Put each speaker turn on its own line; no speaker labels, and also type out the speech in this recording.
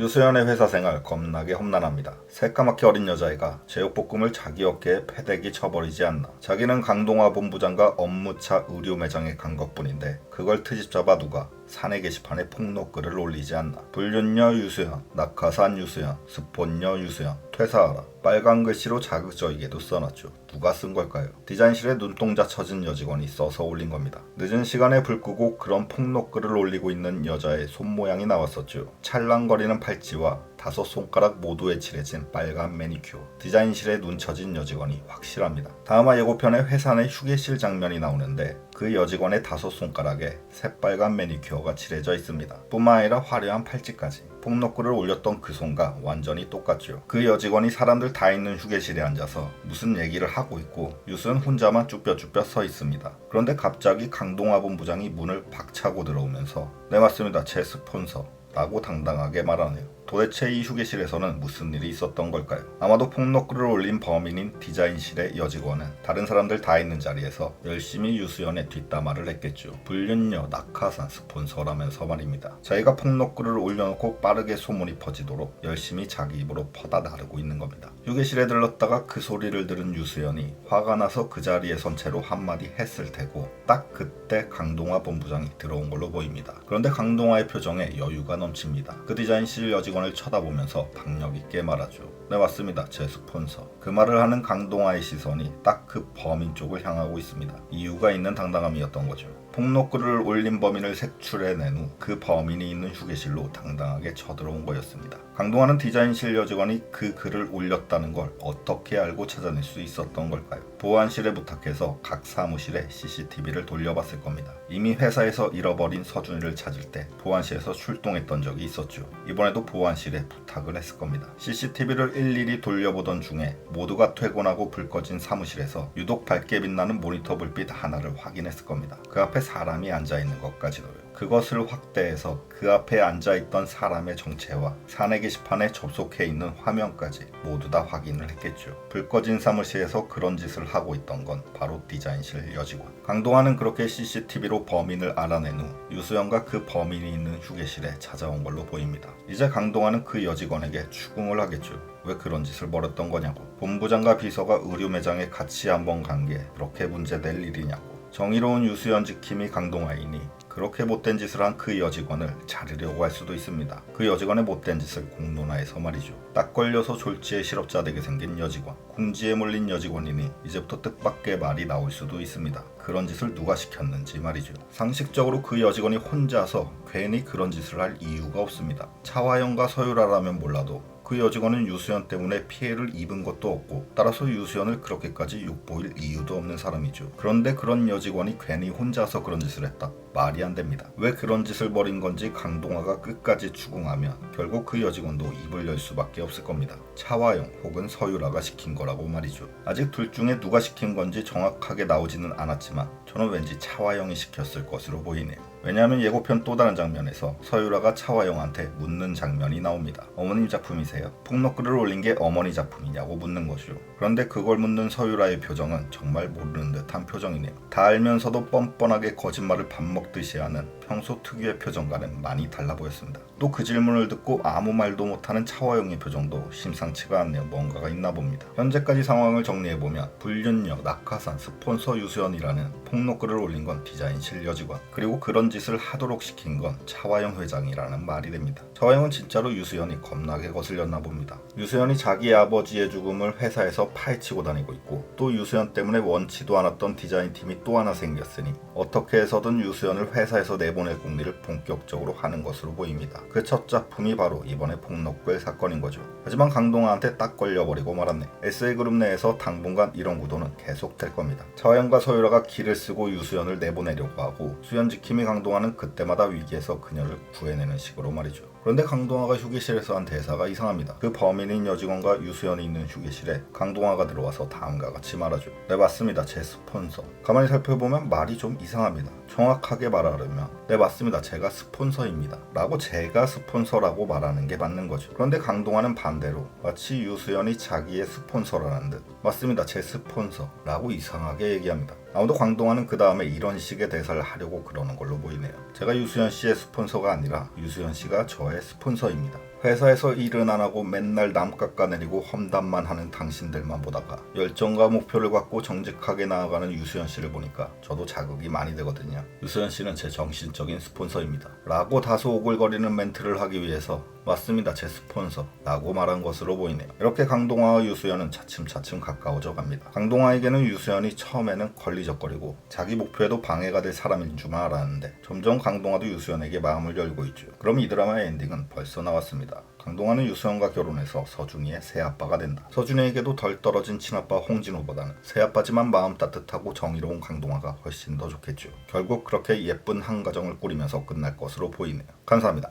유수연의 회사 생활 겁나게 험난합니다. 새까맣게 어린 여자애가 제육볶음을 자기 어깨에 패대기 쳐버리지 않나. 자기는 강동화 본부장과 업무차 의류 매장에 간 것뿐인데 그걸 트집 잡아 누가 사내 게시판에 폭로글을 올리지 않나. 불륜녀 유수연, 낙하산 유수연, 스폰녀 유수연, 퇴사하라. 빨간 글씨로 자극적이게도 써놨죠. 누가 쓴 걸까요? 디자인실에 눈동자 처진 여직원이 써서 올린 겁니다. 늦은 시간에 불 끄고 그런 폭로글을 올리고 있는 여자의 손 모양이 나왔었죠. 찰랑거리는 팔찌와 다섯 손가락 모두에 칠해진 빨간 매니큐어. 디자인실에 눈 처진 여직원이 확실합니다. 다음화 예고편에 회사 내 휴게실 장면이 나오는데 그 여직원의 다섯 손가락에 새빨간 매니큐어가 칠해져 있습니다. 뿐만 아니라 화려한 팔찌까지. 폭로글을 올렸던 그 손과 완전히 똑같죠. 그 여직원이 사람들 다 있는 휴게실에 앉아서 무슨 얘기를 하고 있고 유수는 혼자만 쭈뼛쭈뼛 서 있습니다. 그런데 갑자기 강동화 본부장이 문을 박차고 들어오면서 네 맞습니다. 제 스폰서 라고 당당하게 말하네요. 도대체 이 휴게실에서는 무슨 일이 있었던 걸까요? 아마도 폭로글을 올린 범인인 디자인실의 여직원은 다른 사람들 다 있는 자리에서 열심히 유수연의 뒷담화를 했겠죠. 불륜녀 낙하산 스폰서라면서 말입니다. 자기가 폭로글을 올려놓고 빠르게 소문이 퍼지도록 열심히 자기 입으로 퍼다 나르고 있는 겁니다. 휴게실에 들렀다가 그 소리를 들은 유수연이 화가 나서 그 자리에 선 채로 한마디 했을 테고 딱 그때 강동화 본부장이 들어온 걸로 보입니다. 그런데 강동화의 표정에 여유가 넘칩니다. 그 디자인실 여직원 직원을 쳐다보면서 박력 있게 말하죠. 네 맞습니다. 제 스폰서. 그 말을 하는 강동아의 시선이 딱 그 범인 쪽을 향하고 있습니다. 이유가 있는 당당함이었던 거죠. 폭로글을 올린 범인을 색출해낸 후 그 범인이 있는 휴게실로 당당하게 쳐들어온 거였습니다. 강동아는 디자인실 여직원이 그 글을 올렸다는 걸 어떻게 알고 찾아낼 수 있었던 걸까요? 보안실에 부탁해서 각 사무실에 CCTV를 돌려봤을 겁니다. 이미 회사에서 잃어버린 서준이를 찾을 때 보안실에서 출동했던 적이 있었죠. 이번에도 보안실에 부탁을 했을 겁니다. CCTV를 일일이 돌려보던 중에 모두가 퇴근하고 불 꺼진 사무실에서 유독 밝게 빛나는 모니터 불빛 하나를 확인했을 겁니다. 그 앞에 사람이 앉아 있는 것까지도요. 그것을 확대해서 그 앞에 앉아있던 사람의 정체와 사내 게시판에 접속해 있는 화면까지 모두 다 확인을 했겠죠. 불 꺼진 사무실에서 그런 짓을 하고 있던 건 바로 디자인실 여직원. 강동환은 그렇게 CCTV로 범인을 알아낸 후 유수연과 그 범인이 있는 휴게실에 찾아온 걸로 보입니다. 이제 강동환은 그 여직원에게 추궁을 하겠죠. 왜 그런 짓을 벌였던 거냐고. 본부장과 비서가 의류 매장에 같이 한번 간 게 그렇게 문제될 일이냐고. 정의로운 유수연 지킴이 강동아이니 그렇게 못된 짓을 한 그 여직원을 자르려고 할 수도 있습니다. 그 여직원의 못된 짓을 공론화해서 말이죠. 딱 걸려서 졸지에 실업자 되게 생긴 여직원, 궁지에 몰린 여직원이니 이제부터 뜻밖의 말이 나올 수도 있습니다. 그런 짓을 누가 시켰는지 말이죠. 상식적으로 그 여직원이 혼자서 괜히 그런 짓을 할 이유가 없습니다. 차화영과 서유라라면 몰라도 그 여직원은 유수연 때문에 피해를 입은 것도 없고 따라서 유수연을 그렇게까지 욕보일 이유도 없는 사람이죠. 그런데 그런 여직원이 괜히 혼자서 그런 짓을 했다. 말이 안 됩니다. 왜 그런 짓을 벌인 건지 강동화가 끝까지 추궁하면 결국 그 여직원도 입을 열 수밖에 없을 겁니다. 차화영 혹은 서유라가 시킨 거라고 말이죠. 아직 둘 중에 누가 시킨 건지 정확하게 나오지는 않았지만 저는 왠지 차화영이 시켰을 것으로 보이네요. 왜냐하면 예고편 또 다른 장면에서 서유라가 차화영한테 묻는 장면이 나옵니다. 어머님 작품이세요? 폭로글을 올린 게 어머니 작품이냐고 묻는 것이죠. 그런데 그걸 묻는 서유라의 표정은 정말 모르는 듯한 표정이네요. 다 알면서도 뻔뻔하게 거짓말을 밥 먹듯이 하는 평소 특유의 표정과는 많이 달라 보였습니다. 또 그 질문을 듣고 아무 말도 못하는 차화영의 표정도 심상치가 않네요. 뭔가가 있나 봅니다. 현재까지 상황을 정리해보면 불륜녀, 낙하산, 스폰서 유수연이라는 폭로글을 올린 건 디자인실 여직원 그리고 그런 짓을 하도록 시킨 건 차화영 회장이라는 말이 됩니다. 차화영은 진짜로 유수연이 겁나게 거슬렸나 봅니다. 유수연이 자기 아버지의 죽음을 회사에서 파헤치고 다니고 있고 또 유수연 때문에 원치도 않았던 디자인 팀이 또 하나 생겼으니 어떻게 해서든 유수연을 회사에서 내보낼 공리를 본격적으로 하는 것으로 보입니다. 그 첫 작품이 바로 이번에 폭로글 사건인 거죠. 하지만 강동아한테 딱 걸려버리고 말았네. SA그룹 내에서 당분간 이런 구도는 계속될 겁니다. 차화영과 서유라가 길을 쓰고 유수연을 내보내려고 하고 수연 지킴이 강 동아는 그때마다 위기에서 그녀를 구해내는 식으로 말이죠. 그런데 강동아가 휴게실에서 한 대사가 이상합니다. 그 범인인 여직원과 유수연이 있는 휴게실에 강동아가 들어와서 다음과 같이 말하죠. 네 맞습니다. 제 스폰서. 가만히 살펴보면 말이 좀 이상합니다. 정확하게 말하려면 네 맞습니다. 제가 스폰서입니다. 라고 제가 스폰서라고 말하는 게 맞는 거죠. 그런데 강동아는 반대로 마치 유수연이 자기의 스폰서라는 듯 맞습니다. 제 스폰서 라고 이상하게 얘기합니다. 아무도 광동아는 그 다음에 이런 식의 대사를 하려고 그러는 걸로 보이네요. 제가 유수연 씨의 스폰서가 아니라 유수연 씨가 저의 스폰서입니다. 회사에서 일은 안 하고 맨날 남 깎아내리고 험담만 하는 당신들만 보다가 열정과 목표를 갖고 정직하게 나아가는 유수연 씨를 보니까 저도 자극이 많이 되거든요. 유수연 씨는 제 정신적인 스폰서입니다. 라고 다소 오글거리는 멘트를 하기 위해서 맞습니다. 제 스폰서. 라고 말한 것으로 보이네요. 이렇게 강동화와 유수연은 차츰차츰 가까워져 갑니다. 강동화에게는 유수연이 처음에는 걸리적거리고 자기 목표에도 방해가 될 사람인 줄만 알았는데 점점 강동화도 유수연에게 마음을 열고 있죠. 그럼 이 드라마의 엔딩은 벌써 나왔습니다. 강동화는 유수연과 결혼해서 서준이의 새아빠가 된다. 서준이에게도 덜 떨어진 친아빠 홍진호보다는 새아빠지만 마음 따뜻하고 정의로운 강동화가 훨씬 더 좋겠죠. 결국 그렇게 예쁜 한 가정을 꾸리면서 끝날 것으로 보이네요. 감사합니다.